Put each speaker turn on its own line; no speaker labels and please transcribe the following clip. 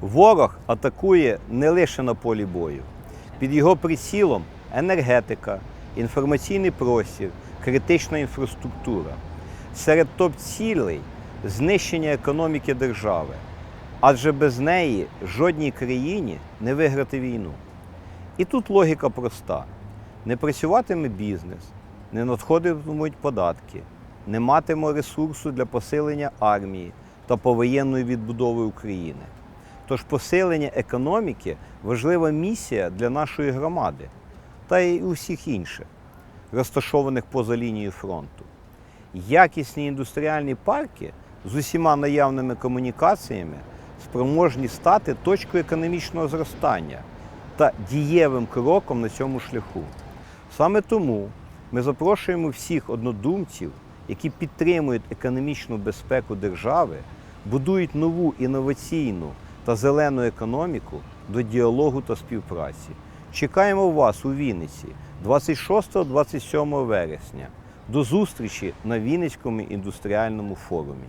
Ворог атакує не лише на полі бою. Під його прицілом енергетика, інформаційний простір, критична інфраструктура. Серед топ-цілей знищення економіки держави. Адже без неї жодній країні не виграти війну. І тут логіка проста: не працюватиме бізнес, не надходитимуть податки, не матиме ресурсу для посилення армії та повоєнної відбудови України. Тож посилення економіки важлива місія для нашої громади та й усіх інших, розташованих поза лінією фронту. Якісні індустріальні парки з усіма наявними комунікаціями спроможні стати точкою економічного зростання та дієвим кроком на цьому шляху. Саме тому ми запрошуємо всіх однодумців, які підтримують економічну безпеку держави, будують нову інноваційну та зелену економіку до діалогу та співпраці. Чекаємо вас у Вінниці 26-27 вересня. До зустрічі на Вінницькому індустріальному форумі.